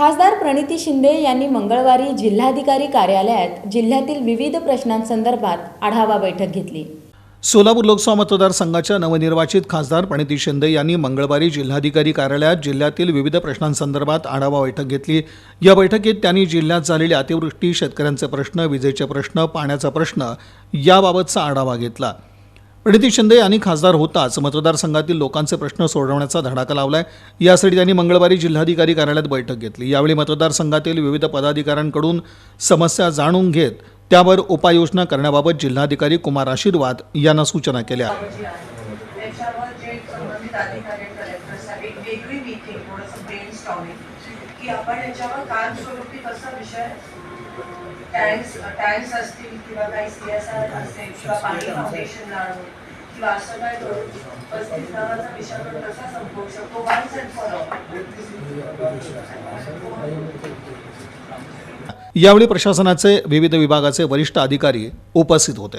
खासदार प्रणिती शिंदे यांनी मंगळवारी जिल्हाधिकारी कार्यालयात जिल्ह्यातील विविध प्रश्नांसंदर्भात आढावा बैठक घेतली. सोलापूर लोकसभा मतदारसंघाच्या नवनिर्वाचित खासदार प्रणिती शिंदे यांनी मंगळवारी जिल्हाधिकारी कार्यालयात जिल्ह्यातील विविध प्रश्नांसंदर्भात आढावा बैठक घेतली. या बैठकीत त्यांनी जिल्ह्यात झालेली अतिवृष्टी शेतकऱ्यांचे प्रश्न विजेचे प्रश्न पाण्याचा प्रश्न याबाबतचा आढावा घेतला. प्रणिती शिंदे यांनी खासदार होताच मतदारसंघातील लोकांचे प्रश्न सोडवण्याचा धडाका लावलाय. यासाठी त्यांनी मंगळवारी जिल्हाधिकारी कार्यालयात बैठक घेतली. यावेळी मतदारसंघातील विविध पदाधिकाऱ्यांकडून समस्या जाणून घेत त्यावर उपाययोजना करण्याबाबत जिल्हाधिकारी कुमार आशीर्वाद यांना सूचना केल्या. त्याच्यावर जे संबंधित अधिकारी कलेक्टरसाठी एक वेगळी मीटिंग थोडंसं ब्रेन स्टॉमिंग की आपण याच्यावर कायमस्वरूपी कसा विषय टँक्स टँक्स असतील किंवा काही सी एस आर असेल किंवा पाणी फाउंडेशन लावून किंवा असं काय करून पस्तीस नावाचा विषय आपण कसा संपवू शकतो? वन्स अँड फॉर यावेळी प्रशासनाचे विविध विभागाचे वरिष्ठ अधिकारी उपस्थित होते.